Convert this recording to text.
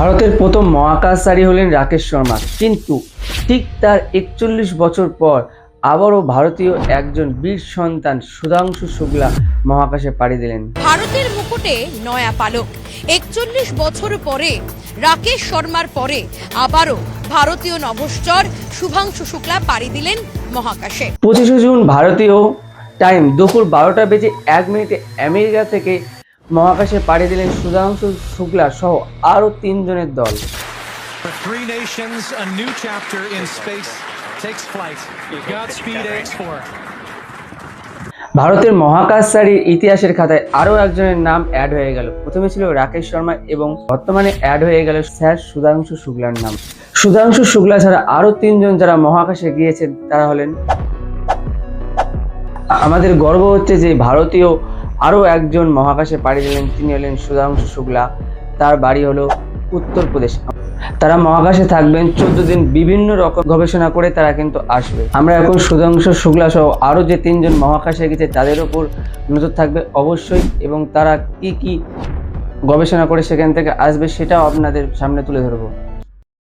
ভারতের প্রথম মহাকাশচারী হলেন রাকেশ শর্মা। কিন্তু ঠিক তার একচল্লিশ বছর পর আবারও ভারতীয় একজন বীর সন্তান সুধাংশু শুক্লা মহাকাশে পাড়ি দিলেন। ভারতের মুকুটে নয়া পালক। একচল্লিশ বছর পরে রাকেশ শর্মার পরে আবারও ভারতীয় নভশ্চর শুভাংশু শুক্লা পাড়ি দিলেন মহাকাশে। পঁচিশে জুন ভারতীয় টাইম দুপুর বারোটা বেজে এক মিনিটে আমেরিকা থেকে মহাকাশে পাড়ি দিলেন সুধাংশু শুক্লা সহ আরও তিনজনের দল For three nations, a new chapter in space takes flight. Godspeed X4. ভারতের মহাকাশচারীর ইতিহাসের খাতায় আরও একজনের নাম অ্যাড হয়ে গেল প্রথমে ছিল রাকেশ শর্মা এবং বর্তমানে অ্যাড হয়ে গেল স্যার সুধাংশু শুক্লার নাম সুধাংশু শুক্লা ছাড়া আরও তিনজন যারা মহাকাশে গিয়েছেন তারা হলেন আমাদের গর্ব হচ্ছে যে ভারতীয় আরও একজন মহাকাশে পাড়ি দিলেন, তিনি হলেন সুধাংশু শুক্লা। তার বাড়ি হলো উত্তরপ্রদেশ। তারা মহাকাশে থাকবেন, চোদ্দ দিন বিভিন্ন রকম গবেষণা করে তারা কিন্তু আসবে। আমরা এখন সুধাংশু শুক্লা সহ আরও যে তিনজন মহাকাশে গেছে তাদের ওপর নজর থাকবে অবশ্যই, এবং তারা কি কি গবেষণা করে সেখান থেকে আসবে সেটাও আপনাদের সামনে তুলে ধরবো।